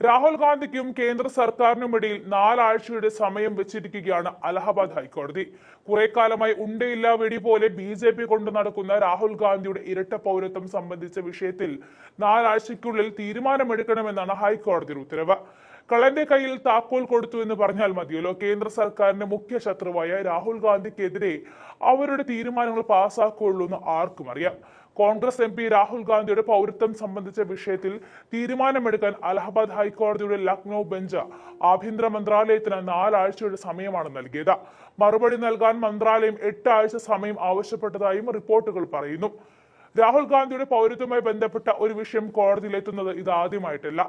രാഹുൽ ഗാന്ധിക്കും കേന്ദ്ര സർക്കാരിനുമിടയിൽ നാലാഴ്ചയുടെ സമയം വെച്ചിരിക്കുകയാണ് അലഹബാദ് ഹൈക്കോടതി. കുറെ കാലമായി ഉണ്ടയില്ല വെടി പോലെ ബി ജെ പി കൊണ്ട് നടക്കുന്ന രാഹുൽ ഗാന്ധിയുടെ ഇരട്ട പൗരത്വം സംബന്ധിച്ച വിഷയത്തിൽ നാലാഴ്ചയ്ക്കുള്ളിൽ തീരുമാനമെടുക്കണമെന്നാണ് ഹൈക്കോടതിയുടെ ഉത്തരവ്. കള്ളന്റെ കയ്യിൽ താക്കോൽ കൊടുത്തു എന്ന് പറഞ്ഞാൽ മതിയല്ലോ. കേന്ദ്ര സർക്കാരിന്റെ മുഖ്യ ശത്രുവായ രാഹുൽ ഗാന്ധിക്കെതിരെ അവരുടെ തീരുമാനങ്ങൾ പാസ്സാക്കുള്ളൂ എന്ന് ആർക്കും അറിയാം. കോൺഗ്രസ് എം പി രാഹുൽ ഗാന്ധിയുടെ പൗരത്വം സംബന്ധിച്ച വിഷയത്തിൽ തീരുമാനമെടുക്കാൻ അലഹബാദ് ഹൈക്കോടതിയുടെ ലക്നൌ ബെഞ്ച് ആഭ്യന്തര മന്ത്രാലയത്തിന് നാലാഴ്ചയുടെ സമയമാണ് നൽകിയത്. മറുപടി നൽകാൻ മന്ത്രാലയം എട്ട് ആഴ്ച സമയം ആവശ്യപ്പെട്ടതായും റിപ്പോർട്ടുകൾ പറയുന്നു. രാഹുൽ ഗാന്ധിയുടെ പൗരത്വമായി ബന്ധപ്പെട്ട ഒരു വിഷയം കോടതിയിലെത്തുന്നത് ഇതാദ്യമായിട്ടല്ല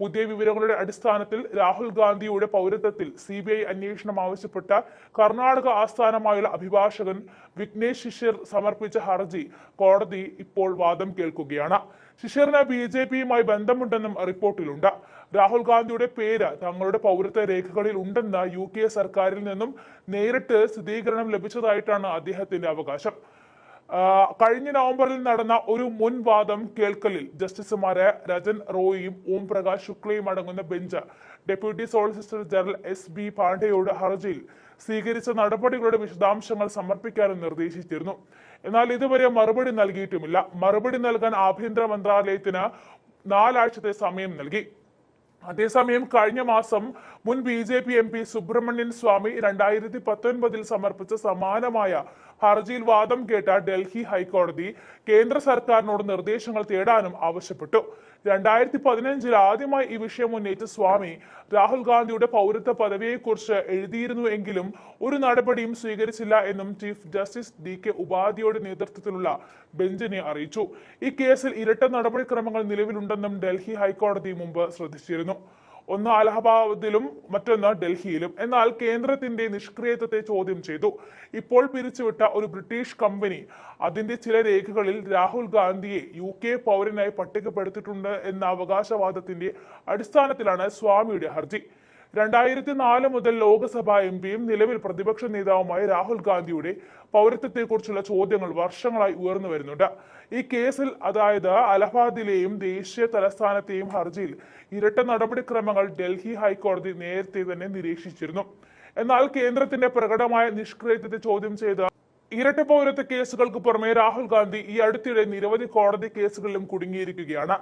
പുതിയ വിവരങ്ങളുടെ അടിസ്ഥാനത്തിൽ രാഹുൽ ഗാന്ധിയുടെ പൗരത്വത്തിൽ സി ബി ഐ അന്വേഷണം ആവശ്യപ്പെട്ട കർണാടക ആസ്ഥാനമായുള്ള അഭിഭാഷകൻ വിഘ്നേഷ് ശിഷ്യർ സമർപ്പിച്ച ഹർജി കോടതി ഇപ്പോൾ വാദം കേൾക്കുകയാണ്. ശിഷ്യറിന് ബി ജെ പിയുമായി ബന്ധമുണ്ടെന്നും റിപ്പോർട്ടിലുണ്ട്. രാഹുൽ ഗാന്ധിയുടെ പേര് തങ്ങളുടെ പൗരത്വ രേഖകളിൽ ഉണ്ടെന്ന് യു കെ സർക്കാരിൽ നിന്നും നേരിട്ട് സ്ഥിരീകരണം ലഭിച്ചതായിട്ടാണ് അദ്ദേഹത്തിന്റെ അവകാശം. കഴിഞ്ഞ നവംബറിൽ നടന്ന ഒരു മുൻവാദം കേൾക്കലിൽ ജസ്റ്റിസുമാരായ രജൻ റോയിയും ഓം പ്രകാശ് ശുക്ലയും അടങ്ങുന്ന bench deputy solicitor general S B പാണ്ഡെയോട് ഹർജിയിൽ സ്വീകരിച്ച നടപടികളുടെ വിശദാംശങ്ങൾ സമർപ്പിക്കാനും നിർദ്ദേശിച്ചിരുന്നു. എന്നാൽ ഇതുവരെ മറുപടി നൽകിയിട്ടുമില്ല. മറുപടി നൽകാൻ ആഭ്യന്തര മന്ത്രാലയത്തിന് നാലാഴ്ചത്തെ സമയം നൽകി. അതേസമയം കഴിഞ്ഞ മാസം മുൻ B J P M P Subramanian Swamy രണ്ടായിരത്തി പത്തൊൻപതിൽ സമർപ്പിച്ച സമാനമായ ഹർജിയിൽ വാദം കേട്ട ഡൽഹി ഹൈക്കോടതി കേന്ദ്ര സർക്കാരിനോട് നിർദ്ദേശങ്ങൾ തേടാനും ആവശ്യപ്പെട്ടു. രണ്ടായിരത്തി പതിനഞ്ചിൽ ആദ്യമായി ഈ വിഷയം ഉന്നയിച്ച സ്വാമി രാഹുൽ ഗാന്ധിയുടെ പൗരത്വ പദവിയെക്കുറിച്ച് എഴുതിയിരുന്നു എങ്കിലും ഒരു നടപടിയും സ്വീകരിച്ചില്ല എന്നും ചീഫ് ജസ്റ്റിസ് ഡി കെ ഉപാധ്യയുടെ നേതൃത്വത്തിലുള്ള ബെഞ്ചിനെ അറിയിച്ചു. ഈ കേസിൽ ഇരട്ട നടപടിക്രമങ്ങൾ നിലവിലുണ്ടെന്നും ഡൽഹി ഹൈക്കോടതി മുമ്പ് ശ്രദ്ധിച്ചിരുന്നു. ഒന്ന് അലഹബാദിലും മറ്റൊന്ന് ഡൽഹിയിലും. എന്നാൽ കേന്ദ്രത്തിന്റെ നിഷ്ക്രിയത്വത്തെ ചോദ്യം ചെയ്തു. ഇപ്പോൾ പിരിച്ചുവിട്ട ഒരു ബ്രിട്ടീഷ് കമ്പനി അതിന്റെ ചില രേഖകളിൽ രാഹുൽ ഗാന്ധിയെ യു കെ പൗരനായി പട്ടികപ്പെടുത്തിയിട്ടുണ്ട് എന്ന അവകാശവാദത്തിന്റെ അടിസ്ഥാനത്തിലാണ് സ്വാമിയുടെ ഹർജി. രണ്ടായിരത്തി നാല് മുതൽ ലോക്സഭ എം പിയും നിലവിൽ പ്രതിപക്ഷ നേതാവുമായ രാഹുൽ ഗാന്ധിയുടെ പൗരത്വത്തെക്കുറിച്ചുള്ള ചോദ്യങ്ങൾ വർഷങ്ങളായി ഉയർന്നു വരുന്നുണ്ട്. ഈ കേസിൽ അതായത് അലഹാബാദിലെയും ദേശീയ തലസ്ഥാനത്തെയും ഹർജിയിൽ ഇരട്ട നടപടിക്രമങ്ങൾ ഡൽഹി ഹൈക്കോടതി നേരത്തെ തന്നെ നിരീക്ഷിച്ചിരുന്നു. എന്നാൽ കേന്ദ്രത്തിന്റെ പ്രകടമായ നിഷ്ക്രിയത്വത്തെ ചോദ്യം ചെയ്ത ഇരട്ട പൗരത്വ കേസുകൾക്ക് പുറമെ രാഹുൽ ഗാന്ധി ഈ അടുത്തിടെ നിരവധി കോടതി കേസുകളിലും കുടുങ്ങിയിരിക്കുകയാണ്.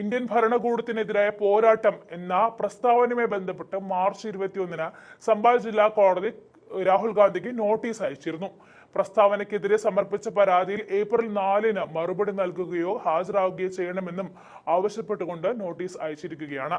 ഇന്ത്യൻ ഭരണകൂടത്തിനെതിരായ പോരാട്ടം എന്ന പ്രസ്താവനയുമായി ബന്ധപ്പെട്ട് മാർച്ച് ഇരുപത്തിയൊന്നിന് സംബാൽ ജില്ലാ കോടതി രാഹുൽ ഗാന്ധിക്ക് നോട്ടീസ് അയച്ചിരുന്നു. പ്രസ്താവനയ്ക്കെതിരെ സമർപ്പിച്ച പരാതിയിൽ ഏപ്രിൽ നാലിന് മറുപടി നൽകുകയോ ഹാജരാകുകയോ ചെയ്യണമെന്നും ആവശ്യപ്പെട്ടുകൊണ്ട് നോട്ടീസ് അയച്ചിരിക്കുകയാണ്.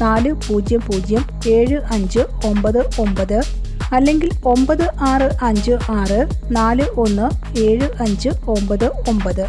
നാല് പൂജ്യം പൂജ്യം ഏഴ് അഞ്ച് ഒമ്പത് ഒമ്പത് അല്ലെങ്കിൽ ഒമ്പത് ആറ് അഞ്ച് ആറ് നാല് ഒന്ന് ഏഴ് അഞ്ച് ഒമ്പത് ഒമ്പത്.